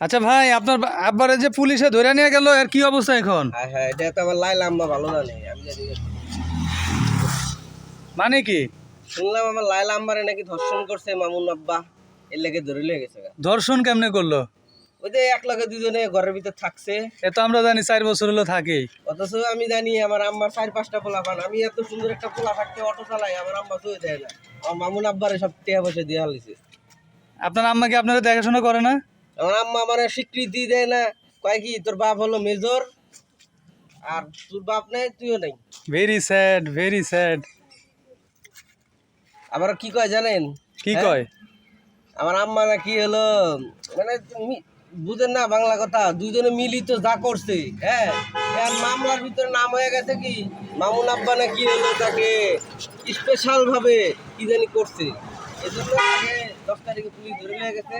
আচ্ছা ভাই আপনার আব্বারে যে পুলিশে ধরে নিয়ে গেল এর কি অবস্থা এখন? হ্যাঁ হ্যাঁ এটা তো আমার লাই লাম্বা ভালো জানি আমি জানি মানে কি? শুনলাম আমার লাই লাম্বারে নাকি ধর্ষণ করছে মামুন আব্বা এর লেগে ধরে লিয়ে গেছে ধর্ষণ কেমনে করল? ওই যে এক লগে দুজনে ঘরের ভিতর থাকছে। এ তো আমরা জানি চার বছর হলো থাকে। অথচ আমি জানি আমার আম্মার চার পাঁচটা পোলা পান আমি এত সুন্দর একটা পোলা থাকতে অটো চালাই আমার আম্মা তো দেয় না। আমার মামুন আব্বারে সব টিয়া পয়সা দিয়ে হালিছে আপনার আম্মা কি আপনারা দেখাশোনা করে না? আমার আম্মা আমার স্বীকৃতি দেয় না। কয় কি তোর বাপ হলো মেজর? আর তোর বাপ নাই তুইও নেই। ভেরি স্যাড ভেরি স্যাড আবার কি কয় জানেন? কি হ্যাঁ? কয়? আমার আম্মা না কি হলো মানে বুঝেন না বাংলা কথা দুজনে মিলিত যা করছে হ্যাঁ? মামলার ভিতরে নাম হয়ে গেছে কি? মামুন আব্বা না কি হলো তাকে স্পেশাল ভাবে কি জানি করছে। এই জন্য তাকে দশ তারিখে পুলিশ ধরে নিয়ে গেছে।